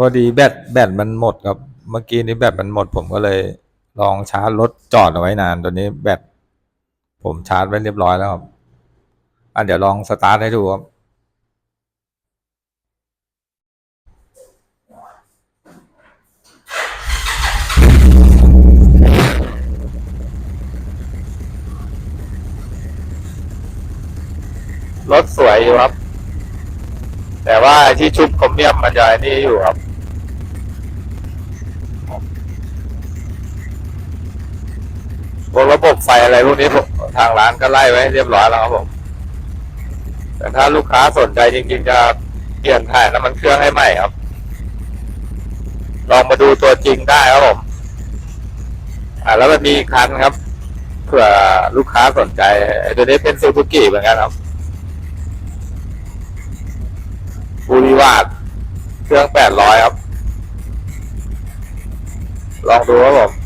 พอดีแบตแบตมันหมดครับ เมื่อกี้นี้แบตมันหมด ผมก็เลยลองชาร์จรถจอดเอาไว้นานตอนนี้แบตผมชาร์จไว้เรียบร้อยแล้วครับอะเดี๋ยวลองสตาร์ทให้ดูครับรถสวยอยู่ครับ แต่ว่าที่ชุบคอมเมียมมันจะไอ้นี่อยู่ครับ พวกระบบไฟอะไรพวกนี้ผมทางร้านก็ไล่ไว้เรียบร้อยแล้วครับผม แต่ถ้าลูกค้าสนใจจริงๆจะเปลี่ยนถ่ายน้ำมันเครื่องให้ใหม่ครับ ลองมาดูตัวจริงได้ครับผม อ่า แล้วมันมีคันครับ เผื่อลูกค้าสนใจตัวนี้เป็นซูซูกิเหมือนกันครับบูริวาดเครื่องแปดร้อยครับ ลองดูครับผม